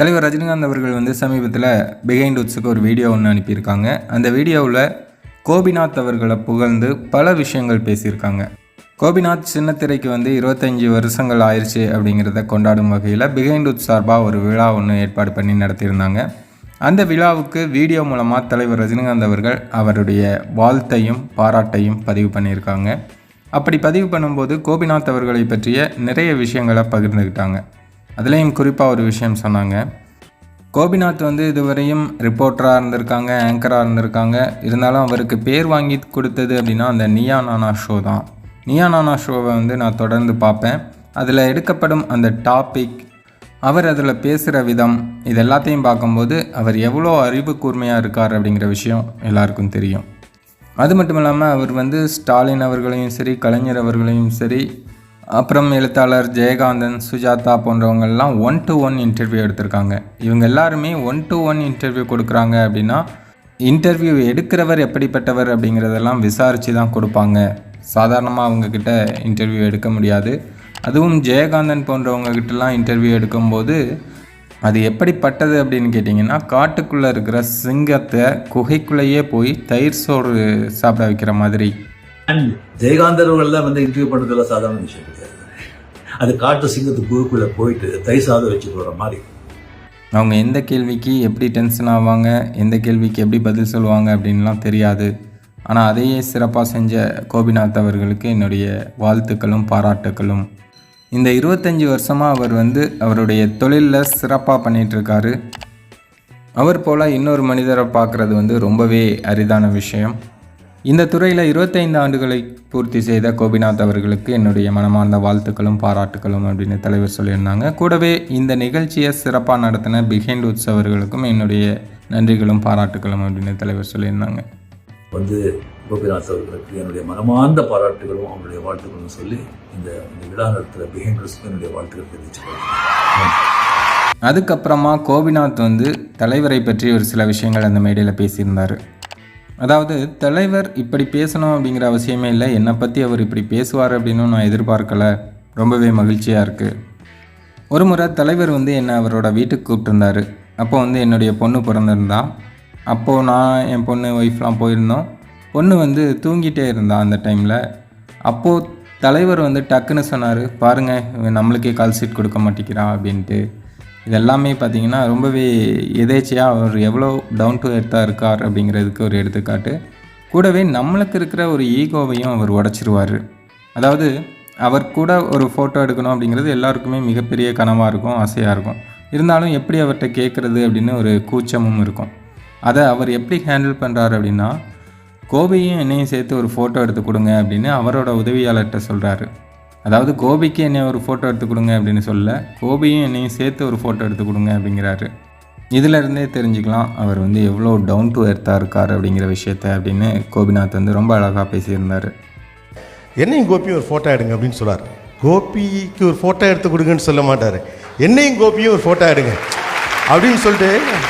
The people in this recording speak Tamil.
தலைவர் ரஜினிகாந்த் அவர்கள் வந்து சமீபத்தில் பிஹைண்ட் உட்ஸுக்கு ஒரு வீடியோ ஒன்று அனுப்பியிருக்காங்க. அந்த வீடியோவில் கோபிநாத் அவர்களை புகழ்ந்து பல விஷயங்கள் பேசியிருக்காங்க. கோபிநாத் சின்னத்திரைக்கு வந்து இருபத்தஞ்சி வருஷங்கள் ஆயிடுச்சு அப்படிங்கிறத கொண்டாடும் வகையில் பிஹைண்ட் உட் சார்பாக ஒரு விழா ஒன்று ஏற்பாடு பண்ணி நடத்தியிருந்தாங்க. அந்த விழாவுக்கு வீடியோ மூலமாக தலைவர் ரஜினிகாந்த் அவர்கள் அவருடைய வாழ்த்தையும் பாராட்டையும் பதிவு பண்ணியிருக்காங்க. அப்படி பதிவு பண்ணும்போது கோபிநாத் அவர்களை பற்றிய நிறைய விஷயங்களை பகிர்ந்துக்கிட்டாங்க அதுலேயும் குறிப்பாக ஒரு விஷயம் சொன்னாங்க. கோபிநாத் வந்து இதுவரையும் ரிப்போர்ட்டராக இருந்திருக்காங்க ஆங்கராக இருந்திருக்காங்க. இருந்தாலும் அவருக்கு பேர் வாங்கி கொடுத்தது அப்படின்னா அந்த நியா நானா ஷோ தான். நியா நானா ஷோவை வந்து நான் தொடர்ந்து பார்ப்பேன். அதில் எடுக்கப்படும் அந்த டாபிக் அவர் அதில் பேசுகிற விதம் இது எல்லாத்தையும் பார்க்கும்போது அவர் எவ்வளோ அறிவு கூர்மையாக இருக்கார் அப்படிங்கிற விஷயம் எல்லாருக்கும் தெரியும். அது மட்டும் இல்லாமல் அவர் வந்து ஸ்டாலின் அவர்களையும் சரி கலைஞர் அவர்களையும் சரி அப்புறம் எழுத்தாளர் ஜெயகாந்தன் சுஜாதா போன்றவங்கள்லாம் ஒன் டு ஒன் இன்டர்வியூ எடுத்திருக்காங்க. இவங்க எல்லாருமே ஒன் டு ஒன் இன்டர்வியூ கொடுக்குறாங்க அப்படின்னா இன்டர்வியூ எடுக்கிறவர் எப்படிப்பட்டவர் அப்படிங்கிறதெல்லாம் விசாரித்து தான் கொடுப்பாங்க. சாதாரணமாக அவங்கக்கிட்ட இன்டர்வியூ எடுக்க முடியாது. அதுவும் ஜெயகாந்தன் போன்றவங்கக்கிட்டலாம் இன்டர்வியூ எடுக்கும்போது அது எப்படிப்பட்டது அப்படின்னு கேட்டிங்கன்னா காட்டுக்குள்ளே இருக்கிற சிங்கத்தை குகைக்குள்ளேயே போய் தயிர் சோறு சாப்பிட வைக்கிற மாதிரி. அண்ட் ஜெயகாந்தர் வந்து இன்டர்வியூ பண்ணுறதுலாம் சாதாரண விஷயம் கிடையாது. அது காட்டு சிங்கத்து குழுக்குள்ளே போயிட்டு தை சாத வச்சு வர மாதிரி. அவங்க எந்த கேள்விக்கு எப்படி டென்ஷன் ஆவாங்க எந்த கேள்விக்கு எப்படி பதில் சொல்லுவாங்க அப்படின்லாம் தெரியாது. ஆனால் அதையே சிறப்பாக செஞ்ச கோபிநாத் அவர்களுக்கு என்னுடைய வாழ்த்துக்களும் பாராட்டுக்களும். இந்த இருபத்தஞ்சி வருஷமாக அவர் வந்து அவருடைய தொழிலில் சிறப்பாக பண்ணிகிட்ருக்காரு அவர் போல் இன்னொரு மனிதரை பார்க்குறது வந்து ரொம்பவே அரிதான விஷயம். இந்த துறையில் இருபத்தைந்து ஆண்டுகளை பூர்த்தி செய்த கோபிநாத் அவர்களுக்கு என்னுடைய மனமார்ந்த வாழ்த்துக்களும் பாராட்டுக்களும் அப்படின்னு தலைவர் சொல்லியிருந்தாங்க. கூடவே இந்த நிகழ்ச்சியை சிறப்பாக நடத்தின பிஹைண்ட் உட்ஸ் அவர்களுக்கும் என்னுடைய நன்றிகளும் பாராட்டுக்களும் அப்படின்னு தலைவர் சொல்லியிருந்தாங்க. வந்து கோபிநாத் அவர்களுக்கு என்னுடைய மனமார்ந்த பாராட்டுகளும் அவங்களுடைய வாழ்த்துக்களும் சொல்லி இந்த விழா நடத்துகிற பிஹேண்டர்ஸ்க்கு என்னுடைய வாழ்த்துக்கள் தெரிவிச்சுக்கிறேன். அதுக்கப்புறமா கோபிநாத் வந்து தலைவரை பற்றி ஒரு சில விஷயங்கள் அந்த மேடையில் பேசியிருந்தார். அதாவது தலைவர் இப்படி பேசணும் அப்படிங்கிற அவசியமே இல்லை. என்னை பற்றி அவர் இப்படி பேசுவார் அப்படின்னு நான் எதிர்பார்க்கல. ரொம்பவே மகிழ்ச்சியாக இருக்குது ஒரு முறை தலைவர் வந்து என்னை அவரோட வீட்டுக்கு கூப்பிட்டுருந்தார். அப்போ வந்து என்னுடைய பொண்ணு பிறந்திருந்தா. அப்போது நான் என் பொண்ணு ஒய்ஃப்லாம் போயிருந்தோம். பொண்ணு வந்து தூங்கிட்டே இருந்தா அந்த டைமில் அப்போது தலைவர் வந்து டக்குன்னு சொன்னார் பாருங்கள் இவன் நம்மளுக்கே கால் சீட் கொடுக்க மாட்டேங்கிறா அப்படின்ட்டு. இதெல்லாமே பார்த்தீங்கன்னா ரொம்பவே எதேச்சியாக அவர் எவ்வளோ டவுன் டு எர்த்தாக இருக்கார் அப்படிங்கிறதுக்கு ஒரு எடுத்துக்காட்டு. கூடவே நம்மளுக்கு இருக்கிற ஒரு ஈகோவையும் அவர் உடச்சிருவார். அதாவது அவர் கூட ஒரு ஃபோட்டோ எடுக்கணும் அப்படிங்கிறது எல்லாருக்குமே மிகப்பெரிய கனவாக இருக்கும் ஆசையாக இருக்கும். இருந்தாலும் எப்படி அவர்கிட்ட கேட்குறது அப்படின்னு ஒரு கூச்சமும் இருக்கும். அதை அவர் எப்படி ஹேண்டில் பண்ணுறாரு அப்படின்னா கோபியும் என்னையும் சேர்த்து ஒரு ஃபோட்டோ எடுத்து கொடுங்க அப்படின்னு அவரோட உதவியாளர்கிட்ட சொல்கிறாரு அதாவது கோபிக்கு என்னை ஒரு ஃபோட்டோ எடுத்து கொடுங்க அப்படின்னு சொல்ல கோபியும் என்னையும் சேர்த்து ஒரு ஃபோட்டோ எடுத்து கொடுங்க அப்படிங்கிறாரு. இதுலேருந்தே தெரிஞ்சுக்கலாம் அவர் வந்து எவ்வளோ டவுன் டு எர்த்தாக இருக்கார் அப்படிங்கிற விஷயத்த அப்படின்னு கோபிநாத் வந்து ரொம்ப அழகாக பேசியிருந்தார். என்னையும் கோபி ஒரு ஃபோட்டோ எடுங்க அப்படின்னு சொல்லார் கோபிக்கு ஒரு ஃபோட்டோ எடுத்து கொடுங்கன்னு சொல்ல மாட்டார். என்னையும் கோபியும் ஒரு ஃபோட்டோ எடுங்க அப்படின்னு சொல்லிட்டு